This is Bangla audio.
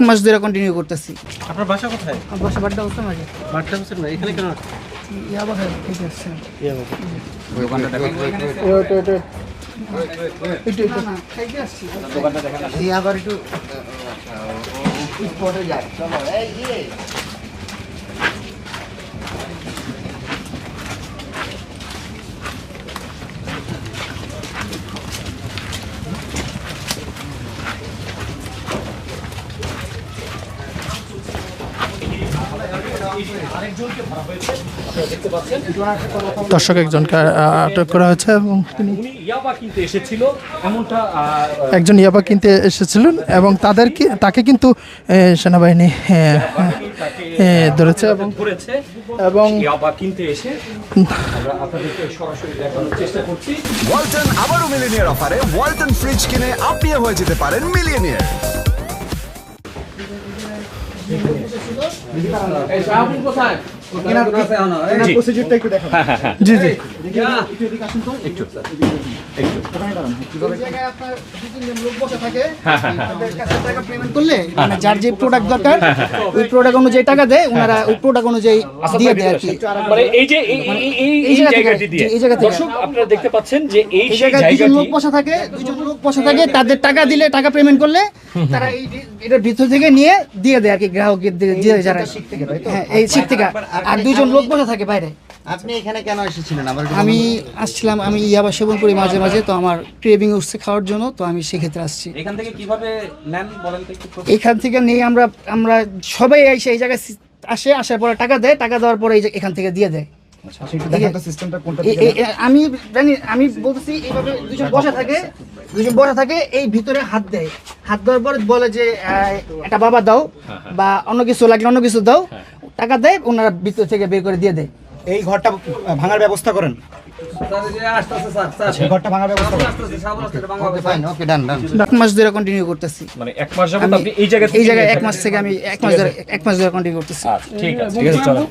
মাস ধরে কন্টিনিউ করতেছি আপনার বাসা কোথায় আমার বাসা বাড়িতে হোসেন মাঝে বাড়িতে হোসেন না এখানে কেন ইয়াবা হয়ে ঠিক আছে আবার একটু স্পটে যায় চলো এই দর্শক একজনকে আটক করা হয়েছে এবং তিনি একজন ইয়াবা কিনতে এসেছিলেন এবং তাদেরকে তাকে কিন্তু সেনাবাহিনী ধরেছে এবং এবং ইয়াবা কিনতে এসে আমরা আপনাদেরকে সরাসরি দেখানোর চেষ্টা করছি। ওয়ালটন আবারও মিলিনিয়ার অফারে ওয়ালটন ফ্রিজ কিনে আপনিও হয়ে যেতে পারেন মিলিয়নিয়ার। কোথায়? জি। জি করলে মানে যার যে প্রোডাক্ট দরকার ওই প্রোডাক্ট অনুযায়ী টাকা দেয় ওনারা ওই প্রোডাক্ট অনুযায়ী দিয়ে দেয় আর কি। মানে এই যে এই জায়গা থেকে, জায়গাটি দিয়ে। এই জায়গা থেকে। আপনারা দেখতে পাচ্ছেন যে এই এই জায়গায় দুজন লোক বসা থাকে দুজন লোক বসা থাকে তাদের টাকা দিলে টাকা পেমেন্ট করলে তারা এই এটার ভিতর থেকে নিয়ে দিয়ে দেয় আর কি গ্রাহকের দিয়ে দিয়ে দেয় যারা হ্যাঁ এই শিখ থেকে আর দুজন লোক বসে থাকে বাইরে। আপনি এখানে কেন এসেছিলেন? আমার আমি আসছিলাম আমি ইয়াবা সেবন করি মাঝে মাঝে তো আমার ক্রেভিং উঠছে খাওয়ার জন্য তো আমি সেক্ষেত্রে আসছি। এখান থেকে কীভাবে নেন বলেন তো একটু এখান থেকে নিয়ে আমরা আমরা সবাই এসে এই জায়গায় আসে আসার পরে টাকা দেয় টাকা দেওয়ার পরে এই যে এখান থেকে দিয়ে দেয়। এ- এ- আমি জানি আমি বলতেছি এইভাবে দুজন বসা থাকে দুজন বসা থাকে এই ভিতরে হাত দেয়। হাত দেওয়ার পর বলে যে একটা বাবা দাও বা অন্য কিছু লাগলে অন্য কিছু দাও টাকা দেয় ওনারা ভিতর থেকে বের করে দিয়ে দেয়। এই ঘরটা ভাঙার ব্যবস্থা করেন? ঘরটা ভাঙার ব্যবস্থা করেন। ওকে ফাইন ওকে ডান ডান এক মাস ধরে কন্টিনিউ করতেছি। মানে এক মাস আপনি এই জায়গা এই জায়গায় এক মাস থেকে আমি এক মাস ধরে এক মাস ধরে কন্টিনিউ করতেছি। আচ্ছা ঠিক আছে ঠিক আছে চলো